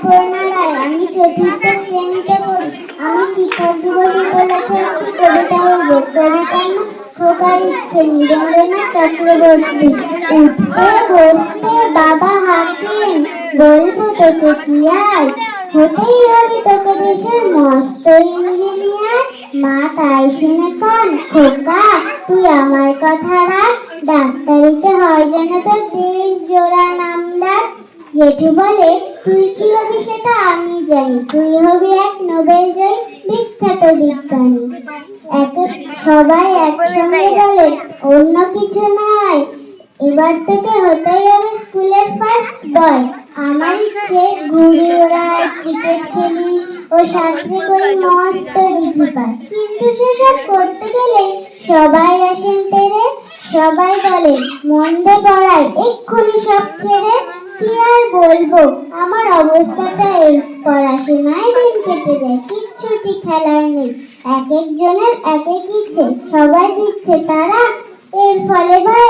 আমি চতুর্থ আমি শিক্ষক দিবস উপলক্ষে একটি কবিতা চক্রবর্তী। উঠতে, বসতে, বাবা হাঁকেন বলব তোকে কি আর? হতেই হবে তোকে মস্ত ইঞ্জিনিয়ার। মা তাই শুনে কন, খোকা, তুই আমার কথা রাখ। ডাক্তারিতে হয় যেন তোর দেশ জোড়া নাম ডাক। জেঠু বলে তুই কি হবি সেটা? আমি জানি। তুই হবি এক নোবেল জয়ী বিখ্যাত বিজ্ঞানী। এক সবাই একসঙ্গে বলে, অন্য কিছু নয় এবার থেকে হতেই হবে স্কুলের ফার্স্ট বয় আমার ইচ্ছে, ঘুড়ি ওড়াই ক্রিকেট খেলি ও শাস্ত্রে করি মস্ত দিঘি পাই কিন্তু সেসব করতে গেলে সবাই আসেন তেরে সবাই বলে, মন্দে পড়ায়, এক্ষুনি সব ছেড়ে কি আর বলব? আমার অবস্থাটা এই। পড়াশোনায় দিন কেটে যায়, কিচ্ছুটি খেলার নেই। এক একজনের এক এক ইচ্ছে, সবাই দিচ্ছে তারা। এর ফলে ভাই